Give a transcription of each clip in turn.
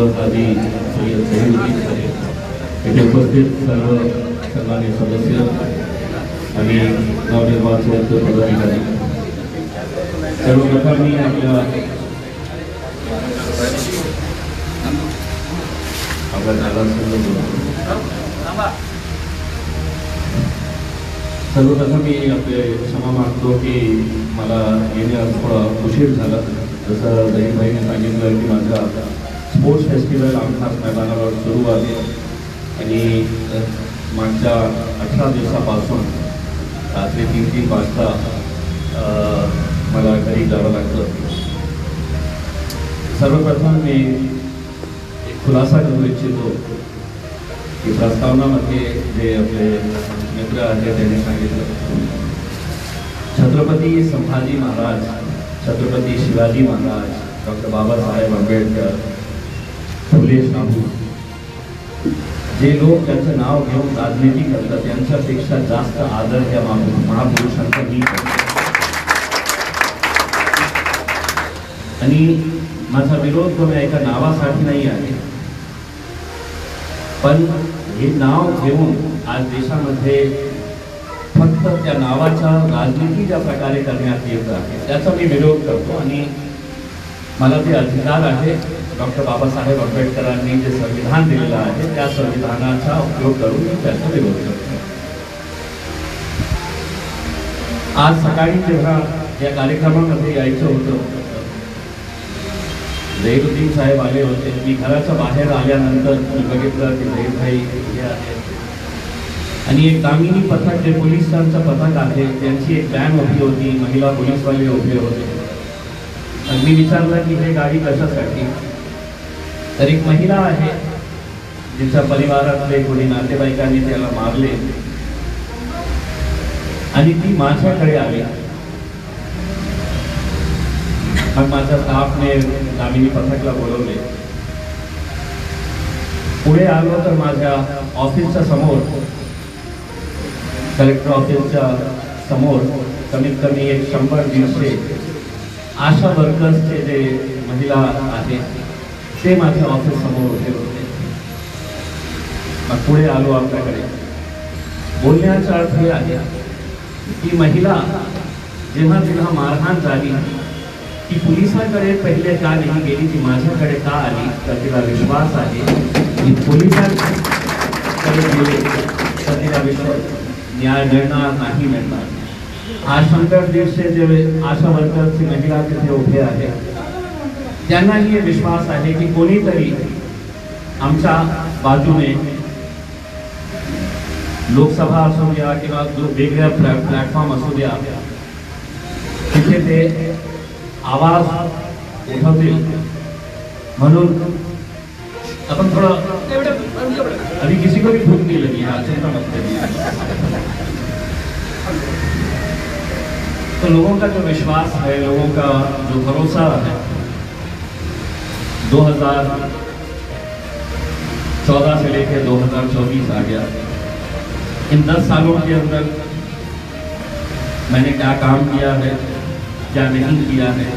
आदी सय्यद सहीउद्दीन येथे उपस्थित सर्व सन्मान्य सदस्य आणि नवनिर्वाचित पदाधिकारी. सर्वप्रथम मी आपल्या आपल्या दादासंग सर्वप्रथम मी आपले क्षमा मागतो की मला येण्यास थोडा उशीर झाला. जसं दहीभाईने सांगितलं की माझा स्पोर्ट्स फेस्टिवल आमखास मैदानावर सुरू आहे. आणि मागच्या अठरा दिवसापासून रात्री तीन तीन वाजता मला घरी जावं लागतं. सर्वप्रथम मी एक खुलासा करू इच्छितो की प्रस्तावनामध्ये जे आपले मित्र आहेत त्यांनी सांगितलं. छत्रपती संभाजी महाराज छत्रपती शिवाजी महाराज डॉक्टर बाबासाहेब आंबेडकर फुले शाहू जे लोक त्यांचं नाव घेऊन राजनीती करतात त्यांच्यापेक्षा जास्त आदर त्या महापुरुषांचा मी आणि माझा विरोध कोणी एका नावासाठी नाही आहे. पण हे नाव घेऊन आज देशामध्ये फक्त त्या नावाच्या राजनीती ज्या प्रकारे करण्यात येत आहे त्याचा मी विरोध करतो. आणि मला ते अधिकार आहे. डॉक्टर बाबासाहेब आंबेडकरांनी जे संविधान दिलेलं आहे त्या संविधानाचा उपयोग करून मी त्याचा विरोध करतो आज सकाळी जेव्हा या कार्यक्रमामध्ये यायचं होतं झैरुद्दीन साहेब आले होते. मी घराच्या बाहेर आल्यानंतर मी बघितलं की झैरभाई हे आहेत. आणि एक कामिनी पथक जे पोलिसांचं पथक आहे त्यांची एक बॅन उभी होती महिला पोलीसवाले उभे होते. आणि मी विचारलं की हे गाडी कशासाठी? तर एक महिला आहे जिच्या परिवारातले कोणी नातेवाईकांनी त्याला मारले. आणि ती माझ्याकडे आली. मग माझ्या स्टाफने दामिनी पथकला बोलवले. पुढे आलो तर माझ्या ऑफिसच्या समोर कलेक्टर ऑफिसच्या समोर कमीत कमी एक शंभर दीडशे आशा वर्कर्सचे जे महिला आहेत ते माझ्या ऑफ़िस समोर उभे होते मग पुढे आलो आपल्याकडे बोलण्याचा अर्थ हे आहे की महिला जेव्हा तिला मारहाण झाली ती पोलिसांकडे पहिले का नाही गेली ती माझ्याकडे का आली तर तिला विश्वास आहे की पोलिसांकडे गेले। तर तिला विश्वास, न्याय मिळणार नाही मिळणार आज शंकर दीडशे जे आशा वर्करची महिला तिथे उभे आहे हे विश्वास आहे की कोणीतरी आमच्या बाजूने लोकसभा असू द्या किंवा प्लॅ प्लॅटफॉर्म द्या तिथे ते आवाज़ उठवतील अपन थोड़ा अभी किसी को भी भूख नहीं लगी है चिंता मत करिए। तो लोगों का जो विश्वास है, लोगों का जो भरोसा है 2014 से लेकर 2024 आ गया। इन 10 सालों के अंदर मैंने क्या काम किया है, क्या नहीं किया है,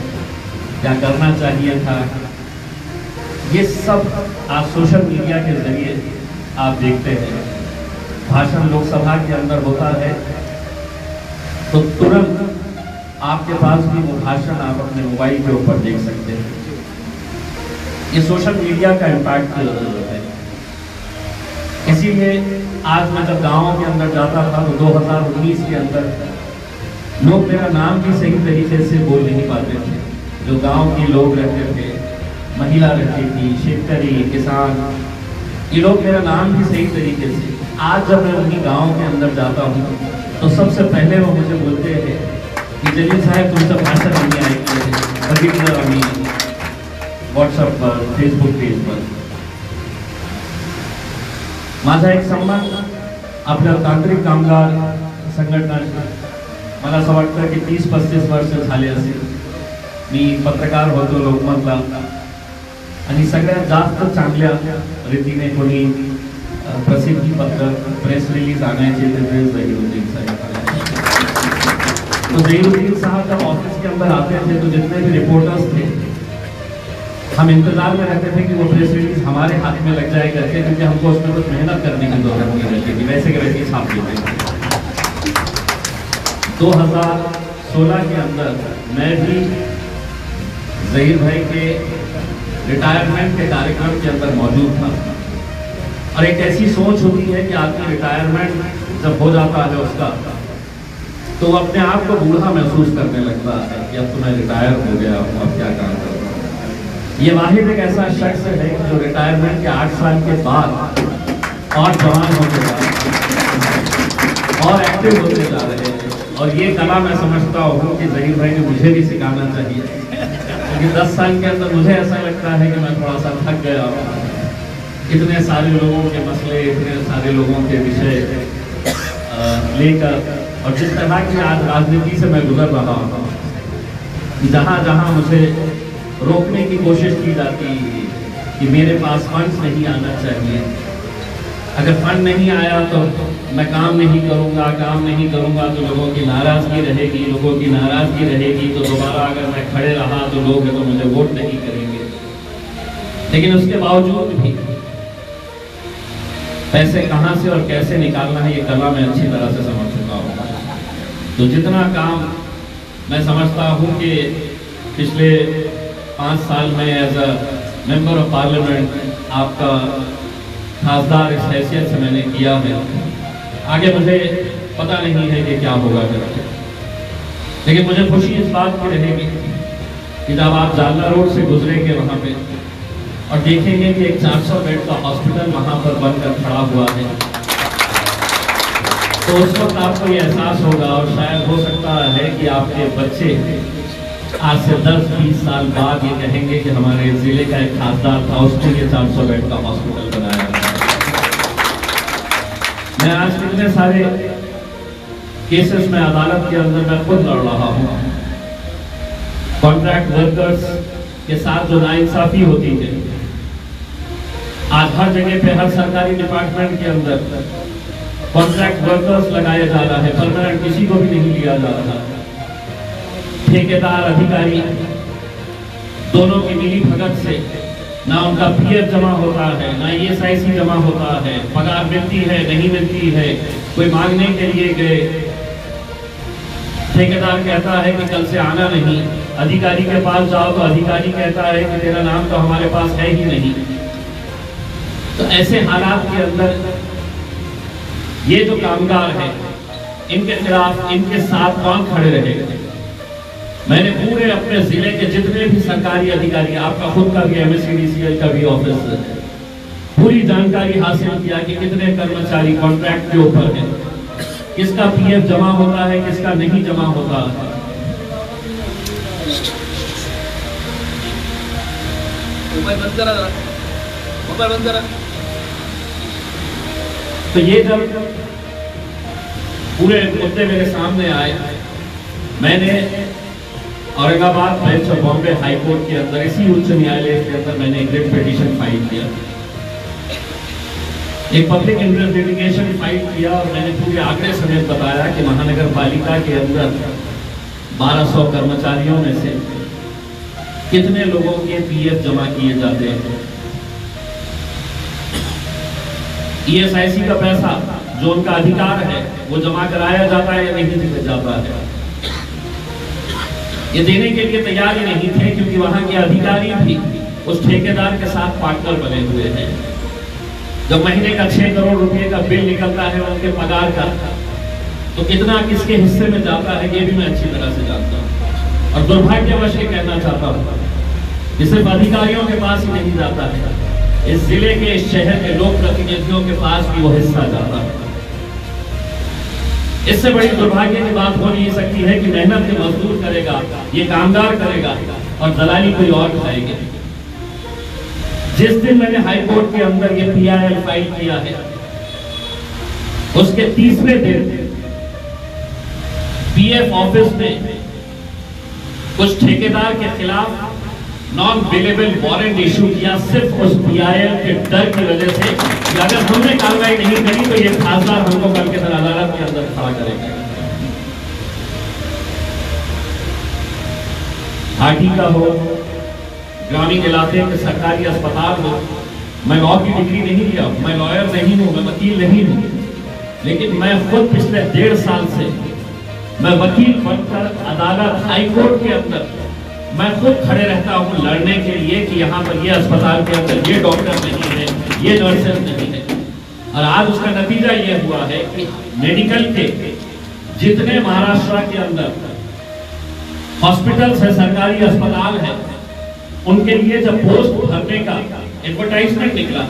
क्या करना चाहिए था, ये सब आप सोशल मीडिया के ज़रिए आप देखते हैं। भाषण लोकसभा के अंदर होता है तो तुरंत आपके पास भी वो भाषण आप अपने मोबाइल के ऊपर देख सकते हैं। ये सोशल मीडिया का इम्पैक्ट है। इसीलिए आज मैं जब गाँव के अंदर जाता था तो 2019 के अंदर लोग मेरा नाम भी सही तरीके से बोल नहीं पाते थे। जो गाँव के लोग रहते थे, महिला रहती थी, शेतकरी, किसान, ये लोग मेरा नाम भी सही तरीके से। आज जब मैं उन्हीं गाँव के अंदर जाता हूँ तो सबसे पहले वो मुझे बोलते हैं कि जलील साहब, तुम साहेब तुमचं भाषण आम्ही ऐकलं बघितलं आम्ही व्हॉट्सअपवर फेसबुक पेजवर माझा एक संबंध आपल्या तांत्रिक कामगार संघटनाशी मला असं वाटतं की तीस पस्तीस वर्ष झाले असेल. मी पत्रकार होतो लोकमतला. आणि सगळ्यात जास्त चांगल्या रीतीने कोणी प्रसिद्धी पत्रक प्रेस रिलीज़ आणायचे ते ड्रेस जहीरुद्दीन साहब तो जहीरुद्दीन साहब जब ऑफ़िस के अंदर आते थे तो जितने भी रिपोर्टर्स थे हम इंतज़ार में रहते थे कि वो प्रेस रिलीज़ हमारे हाथ में लग जाए करके, क्योंकि हमको उसमें कुछ मेहनत करने की ज़रूरत नहीं रहती थी। वैसे के वैसे ही छाप देते थे 2016 के अंदर मैं भी जहीर भाई के रिटायरमेंट के कार्यक्रम के अंदर मौजूद था। और एक ऐसी सोच होती है कि आदमी रिटायरमेंट जब हो जाता है उसका तो अपने आप को बूढ़ा महसूस करने लगता है कि अब तो मैं रिटायर हो गया हूँ, अब क्या काम करूँ? ये वाहिद एक ऐसा शख्स है जो रिटायरमेंट के आठ साल के बाद और जवान होते जा रहे और एक्टिव होते जा रहे हैं। और ये कला मैं समझता हूँ कि जहीर भाई ने मुझे भी सिखाना चाहिए। क्योंकि दस साल के अंदर मुझे ऐसा लगता है कि मैं थोड़ा सा थक गया हूँ। इतने सारे लोगों के मसले, इतने सारे लोगों के विषय लेकर और जिस तरह की आज राजनीति से मैं गुजर रहा हूँ जहाँ जहाँ मुझे रोकने की कोशिश की जाती है कि मेरे पास फंड्स नहीं आना चाहिए। अगर फंड नहीं आया तो मैं काम नहीं करूँगा, काम नहीं करूँगा तो लोगों की नाराज़गी रहेगी, लोगों की नाराज़गी रहेगी तो दोबारा अगर मैं खड़े रहा तो लोग तो मुझे वोट नहीं करेंगे। लेकिन उसके बावजूद भी पैसे कहाँ से और कैसे निकालना है, ये कला मैं अच्छी तरह से समझ चुका हूँ। तो जितना काम मैं समझता हूँ कि पिछले पाँच साल में as a member of parliament आपका खासदार इस हैसियत से मैंने किया है। आगे मुझे पता नहीं है कि क्या होगा करके लेकिन मुझे खुशी इस बात की रहेगी कि जब आप जालना रोड से गुजरेंगे वहाँ पे और देखेंगे कि एक 400 बेड का हॉस्पिटल वहाँ पर बनकर खड़ा हुआ है तो उस वक्त आपको ये एहसास होगा और शायद हो सकता है कि आपके बच्चे आज से 10-20 साल बाद ये कहेंगे कि हमारे ज़िले का एक खासदार था, उसको ये 400 बेड का हॉस्पिटल बनाया मैं आज कितने सारे केसेस में अदालत के अंदर मैं खुद लड़ रहा हूँ। कॉन्ट्रैक्ट वर्कर्स के साथ जो नाइंसाफी होती है, आज हर जगह पे, हर सरकारी डिपार्टमेंट के अंदर कॉन्ट्रैक्ट वर्कर्स लगाया जा रहा है। परमानेंट किसी को भी नहीं लिया जा रहा। ठेकेदार, अधिकारी, दोनों की मिली भगत से ना उनका पीएफ जमा होता है, ना ईएसआईसी जमा होता है, पगार मिलती है, नहीं मिलती है, कोई मांगने के लिए गए। ठेकेदार कहता है कि कल से आना नहीं। अधिकारी के पास जाओ तो अधिकारी कहता है कि तेरा नाम तो हमारे पास है ही नहीं। तो ऐसे हालात के अंदर ये जो कामगार है, इनके खिलाफ, इनके साथ कौन खड़े रहेगा मैंने पूरे अपने ज़िले के जितने भी सरकारी अधिकारी आपका खुद का भी एमएससीडीसीएल का भी ऑफ़िस पूरी जानकारी हासिल किया कि कितने कर्मचारी कॉन्ट्रैक्ट के ऊपर हैं। किसका पीएफ जमा होता है किसका नहीं जमा होता है। मोबाईल बंद करा जरा। मोबाईल बंद करा। तो ये जब पूरे मुद्दे मेरे सामने आए मैंने Aurangabad bench of Bombay high court के अंदर, इसी उच्च न्यायालय के अंदर मैंने एक रिट पिटीशन फ़ाइल किया। एक पब्लिक इंटरेस्ट लिटिगेशन फ़ाइल किया और मैंने पूरे आंकड़े समेत बताया कि महानगर पालिका के अंदर 1200 कर्मचारियों में से कितने लोगों के पीएफ जमा किए जाते हैं। ईएसआईसी का पैसा जो उनका अधिकार है, वो जमा कराया जाता है या नहीं जाता है? ये देने के लिए तैयार ही नहीं थे, क्योंकि वहाँ के अधिकारी भी उस ठेकेदार के साथ पार्टनर बने हुए हैं। जब महीने का छह करोड़ रुपए का बिल निकलता है उनके पगार का तो कितना किसके हिस्से में जाता है, ये भी मैं अच्छी तरह से जानता हूँ। और दुर्भाग्यवश ये कहना चाहता हूँ कि सिर्फ़ अधिकारियों के पास ही नहीं जाता है, इस ज़िले के इस शहर के लोक प्रतिनिधियों के पास भी वो हिस्सा जाता है। इससे बड़ी दुर्भाग्य की बात हो नहीं सकती है कि मेहनत के मजदूर करेगा, ये कामगार करेगा और दलाली कोई और खाएगा जिस दिन मैंने हाईकोर्ट के अंदर ये पीआईएल फ़ाइल किया है, उसके तीसरे दिन पीएफ ऑफ़िस में कुछ ठेकेदार के खिलाफ नॉन बिलेबल वारंट इशू किया, सिर्फ़ उस पीआईएल के डर की वजह से। अगर हमने कार्रवाई नहीं करी तो ये खासदार हमको कल के दिन अदालत के अंदर खड़ा करेगा। घाटी का हो, ग्रामीण इलाके के सरकारी अस्पताल हो, मैं लॉ की डिग्री नहीं लिया, मैं लॉयर नहीं हूँ, मैं वकील नहीं हूँ, लेकिन मैं खुद पिछले डेढ़ साल से, मैं वकील बनकर अदालत हाईकोर्ट के अंदर मैं खुद खड़े रहता हूँ लड़ने के लिए कि यहाँ पर ये अस्पताल के अंदर ये डॉक्टर नहीं है, ये नर्सेस नहीं है। और आज उसका नतीजा ये हुआ है कि मेडिकल के जितने महाराष्ट्र के अंदर हॉस्पिटल्स है, सरकारी अस्पताल है, उनके लिए जब पोस्ट भरने का एडवर्टाइजमेंट निकला,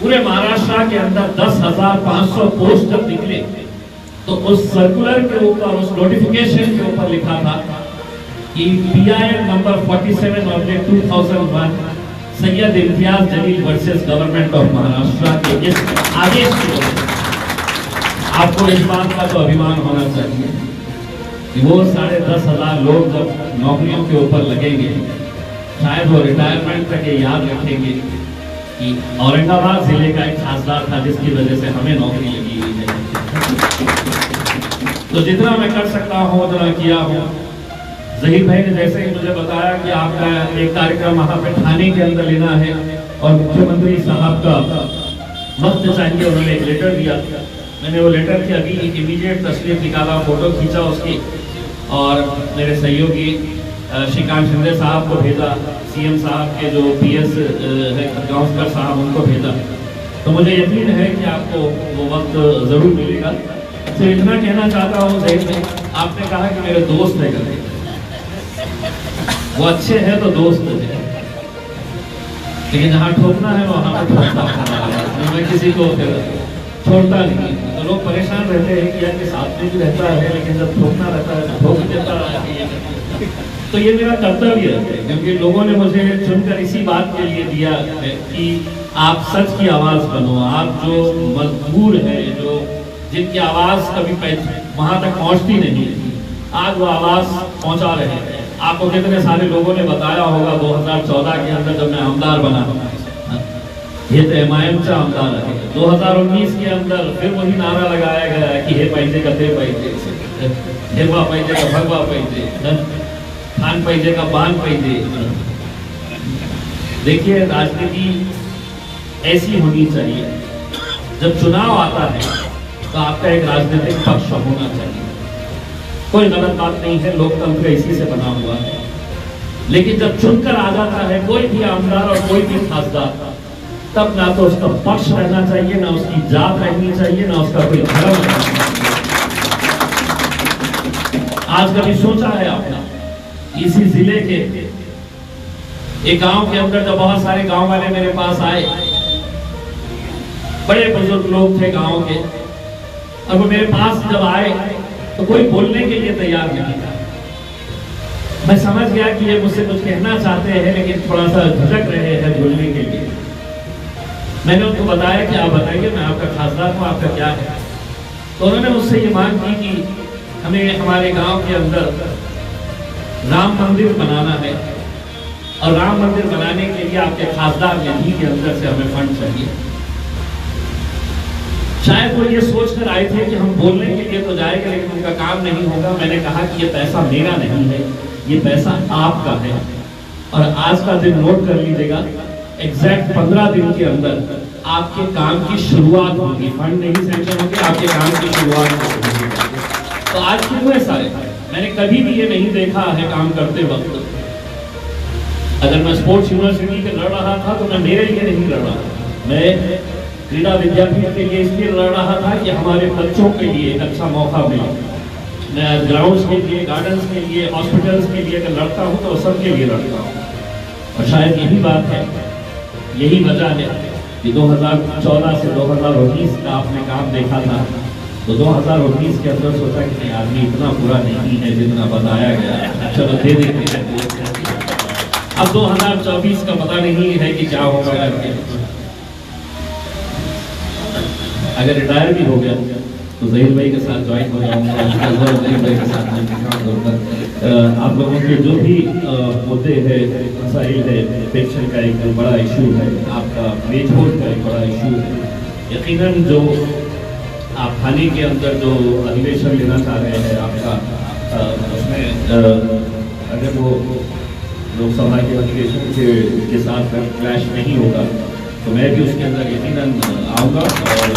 पूरे महाराष्ट्र के अंदर दस हज़ार पाँच सौ पोस्ट जब निकले तो उस सर्कुलर के ऊपर, उस नोटिफिकेशन के ऊपर लिखा था कि PIL number 47 of 2001 Syed Imtiaz Jaleel versus government of Maharashtra के इस आदेश की आपको इस बात का तो अभिमान होना चाहिए कि वो साढ़े दस हज़ार लोग जब नौकरियों के ऊपर लगेंगे, शायद वो रिटायरमेंट तक ये याद रखेंगे कि औरंगाबाद ज़िले का एक खासदार था जिसकी वजह से हमें नौकरी लगी हुई है। तो जितना मैं कर सकता हूँ, उतना किया हूँ। जहीर भाई ने जैसे ही मुझे बताया कि आपका एक कार्यक्रम वहाँ पे थाने के अंदर लेना है और मुख्यमंत्री साहब का वक्त चाहिए, उन्होंने एक लेटर दिया। मैंने वो लेटर की अभी इमीडिएट तस्वीर निकाला फ़ोटो खींचा उसकी और मेरे सहयोगी श्रीकांत शिंदे साहब को भेजा सीएम साहब के जो पीएस है, गांवस्कर साहब, उनको भेजा। तो मुझे यकीन है कि आपको वो वक्त ज़रूर मिलेगा। सिर्फ़ इतना कहना चाहता हूँ जहीर भाई आपने कहा कि मेरे दोस्त है वो अच्छे हैं तो दोस्त है लेकिन जहाँ ठोकना है, वहाँ पर ठोकता हूँ। मैं किसी को छोड़ता नहीं। तो लोग परेशान रहते हैं कि यार के साथ में भी रहता है, लेकिन जब ठोकना रहता है तो ठोक देता है तो ये मेरा कर्तव्य है, क्योंकि लोगों ने मुझे चुनकर इसी बात के लिए दिया है कि आप सच की आवाज़ बनो। आप जो मजबूर है, जो जिनकी आवाज़ कभी वहाँ तक पहुँचती नहीं आज वो आवाज़ पहुँचा रहे हैं। आपको कितने सारे लोगों ने बताया होगा 2014 के अंदर जब मैं आमदार बना। ये तो एम आई एम से आमदार है। 2019 के अंदर फिर वही नारा लगाया गया है कि हे पाहिजे का ते पाहिजे हेवा पाहिजे का भगवा पाहिजे खान पाहिजे का बान पाहिजे देखिए, राजनीति ऐसी होनी चाहिए। जब चुनाव आता है तो आपका एक राजनीतिक पक्ष होना चाहिए। कोई गलत बात नहीं है, लोकतंत्र इसी से बना हुआ है। लेकिन जब चुनकर आ जाता है, कोई भी आमदार और कोई भी खासदार, तब ना तो उसका पक्ष रहना चाहिए, ना उसकी जात रहनी चाहिए, ना उसका कोई धर्म रहना चाहिए। आज कभी सोचा है आपने? इसी ज़िले के, एक गाँव के अंदर जब बहुत सारे गाँव वाले मेरे पास आए, बड़े बुज़ुर्ग लोग थे गाँव के वो मेरे पास जब आए तो कोई बोलने के लिए तैयार नहीं था। मैं समझ गया कि ये मुझसे कुछ कहना चाहते हैं, लेकिन थोड़ा सा झटक रहे हैं बोलने के लिए। मैंने उनको बताया कि आप बताइए, मैं आपका खासदार हूँ, आपका क्या है? तो उन्होंने मुझसे ये मांग की कि हमें हमारे गाँव के अंदर राम मंदिर बनाना है। और राम मंदिर बनाने के लिए आपके खासदार निधि के अंदर से हमें फंड चाहिए। शायद वो ये सोच कर आए थे कि हम बोलने के लिए तो जाएँगे, लेकिन उनका काम नहीं होगा। मैंने कहा कि ये पैसा मेरा नहीं है, ये पैसा आपका है। और आज का दिन नोट कर लीजिएगा एग्जैक्ट पंद्रह दिन के अंदर आपके काम की शुरुआत होगी। फंड नहीं सेंक्शन होगी, आपके काम की शुरुआत होगी तो आज क्यों हुए सारे? मैंने कभी भी ये नहीं देखा है काम करते वक्त। अगर मैं स्पोर्ट्स यूनिवर्सिटी के लड़ रहा था तो मैं मेरे लिए नहीं लड़ रहा। मैं क्रीड़ा विद्यापीठ के लिए इसलिए लड़ रहा था कि हमारे बच्चों के लिए एक अच्छा मौका मिले। ग्राउंड्स के लिए गार्डन्स के लिए हॉस्पिटल्स के लिए अगर लड़ता हूँ तो सबके लिए लड़ता हूँ। और शायद यही बात है, यही वजह है कि 2014 से 2019 का आपने काम देखा था। तो 2019 के अंदर सोचा कि नहीं, आदमी इतना बुरा नहीं है जितना बताया गया चलो दे देते हैं। अब 2024 का पता नहीं है कि क्या होगा करके। अगर रिटायर भी हो गया तो जहीर भाई के साथ ज्वाइन हो जाऊँगा आप लोगों के जो भी मुद्दे है, मसाइल है पेंशन का एक बड़ा इशू है, आपका होल का एक बड़ा इशू है। यकीनन जो आप थाने के अंदर जो अधिवेशन लेना चाह रहे हैं, आपका उसमें अगर वो लोकसभा के अधिवेशन के साथ क्लैश नहीं होगा तो मैं भी उसके अंदर यकीनन आऊँगा और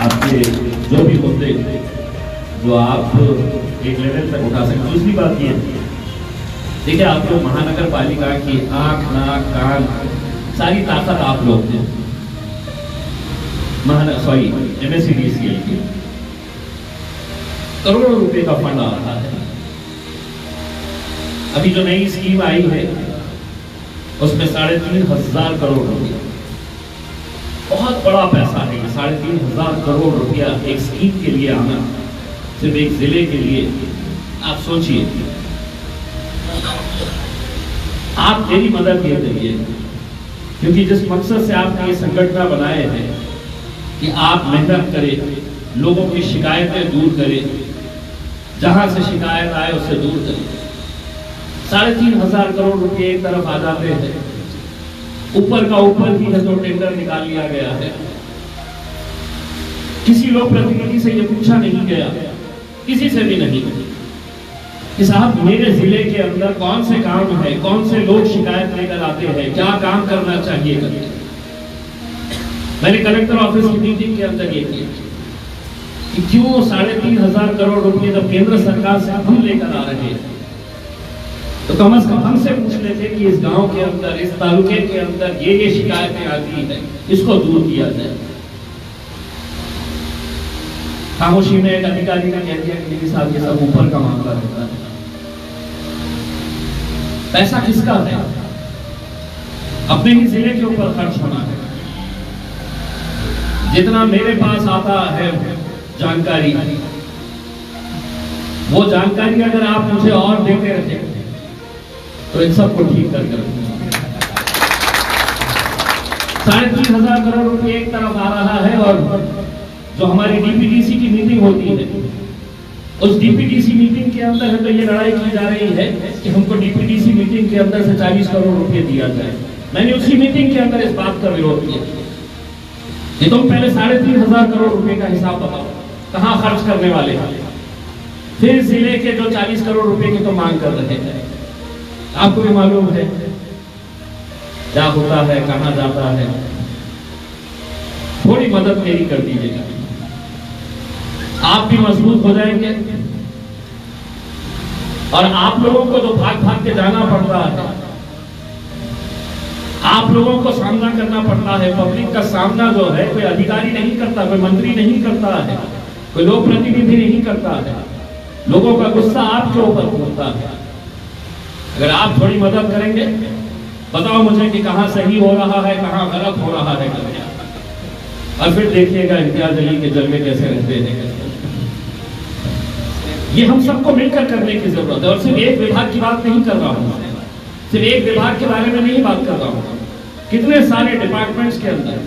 आपके जो भी मुद्दे जो आप एक लेवल तक उठा सकते दूसरी बात ये देखिए आप लोग महानगर पालिका की आँख, नाक, कान, सारी ताकत आप लोग थे सॉरी एमएससीडीसीएल की। करोड़ों रुपए का फंड आ रहा है। अभी जो नई स्कीम आई है उसमें साढ़े तीन हज़ार करोड़ रुपया। बहुत बड़ा पैसा है साढ़े तीन हज़ार करोड़ रुपया एक स्कीम के लिए आना, सिर्फ़ एक ज़िले के लिए। आप सोचिए। आप मेरी मदद ये करिए, क्योंकि जिस मकसद से आपने ये संगठना बनाए हैं, कि आप मेहनत करें, लोगों की शिकायतें दूर करें, जहाँ से शिकायत आए, उससे दूर करें। साढ़े तीन हज़ार करोड़ रुपए एक तरफ़ आ जाते हैं। ऊपर का ऊपर ही है तो टेंडर निकाल लिया गया है। किसी लोक प्रतिनिधि से ये पूछा नहीं गया। किसी से भी नहीं। कि साहब, मेरे ज़िले के अंदर कौन से काम है, कौन से लोग शिकायत लेकर आते हैं, क्या काम करना चाहिए? करके मैंने कलेक्टर ऑफ़िस की मीटिंग के अंदर ये किया। कि क्यों साढ़े तीन हज़ार करोड़ रुपए जब केंद्र सरकार से हम लेकर आ रहे हैं? तो कम अज कम हमसे पूछ लेते कि इस गाँव के अंदर, इस तालुके के अंदर ये ये शिकायतें आती है, इसको दूर किया जाए। खामोशी में एक अधिकारी ने कह दिया कि साहब ये सब ऊपर का मामला रहता है। पैसा किसका है? अपने ही ज़िले के ऊपर खर्च होना है। जितना मेरे पास आता है, जानकारी। वो जानकारी अगर आप मुझे और देते रहे तो इन सबको ठीक करके साढ़े तीन हज़ार करोड़ रुपए एक तरफ़ आ रहा है और जो हमारी डीपीडीसी की मीटिंग होती है, उस डीपीडीसी मीटिंग के अंदर है तो ये लड़ाई की जा रही है कि हमको डीपीडीसी मीटिंग के अंदर से 40 करोड़ रुपए दिया जाए। मैंने उसी मीटिंग के अंदर इस बात का विरोध किया। ये तुम पहले साढ़े तीन हज़ार करोड़ रुपए का हिसाब बताओ कहाँ खर्च करने वाले हैं। फिर ज़िले के जो 40 करोड़ रुपए की तो मांग कर रहे हैं आपको भी मालूम है क्या होता है, कहाँ जाता है। थोड़ी मदद मेरी कर दीजिएगा। आप भी मज़बूत हो जाएँगे। और आप लोगों को जो भाग भाग के जाना पड़ता है। आप लोगों को सामना करना पड़ता है। पब्लिक का सामना जो है, कोई अधिकारी नहीं करता, कोई मंत्री नहीं करता है, कोई लोक प्रतिनिधि नहीं करता है। लोगों का गुस्सा आपके ऊपर होता है। अगर आप थोड़ी मदद करेंगे, बताओ मुझे कि कहाँ सही हो रहा है, कहाँ गलत हो रहा है और फिर देखिएगा इम्तियाज़ अली के जलवे कैसे रहते हैं। ये हम सबको मिलकर करने की ज़रूरत है। और सिर्फ़ एक विभाग की बात नहीं कर रहा हूँ सिर्फ़ एक विभाग के बारे में नहीं बात कर रहा हूँ। कितने सारे डिपार्टमेंट्स के अंदर,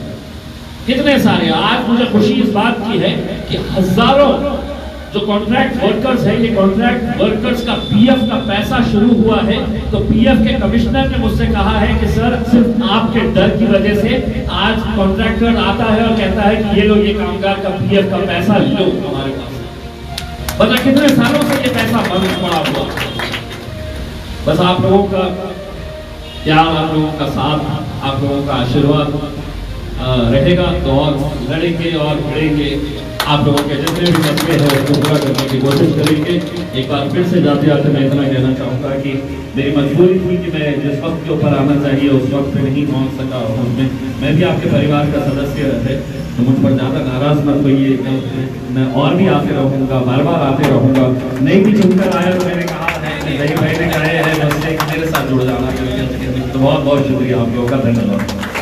कितने सारे, आज मुझे खुशी इस बात की है कि हज़ारों जो कॉन्ट्रैक्ट वर्कर्स है, ये कॉन्ट्रैक्ट वर्कर्स का पीएफ का पैसा शुरू हुआ है। तो पीएफ के कमिश्नर ने मुझसे कहा है कि, सर, सिर्फ़ आपके डर की वजह से आज कॉन्ट्रैक्टर आता है और कहता है कि ये लो, ये कामगार का पीएफ का पैसा लो हमारे पास। बता कितने सालों से ये पैसा बंद पड़ा हुआ? बस आप लोगों का प्यार, आप लोगों का साथ, आप लोगों का आशीर्वाद रहेगा तो और लड़ेंगे और भिड़ेंगे आप लोगों के जितने भी मसले हैं उसको पूरा करने की कोशिश करेंगे। एक बार फिर से जाते जाते मैं इतना कहना चाहूँगा कि मेरी मजबूरी थी कि मैं जिस वक्त के ऊपर आना चाहिए, उस वक्त नहीं पहुँच सका उसमें मैं भी आपके परिवार का सदस्य है तो मुझ पर ज़्यादा नाराज़ मत होइए। मैं और भी आते रहूँगा बार बार आते रहूँगा। नहीं भी चुनकर आया तो मैंने कहा है नहीं भाई ने हैं मेरे साथ जुड़ जाना चाहिए तो बहुत बहुत शुक्रिया आप लोगों का, धन्यवाद।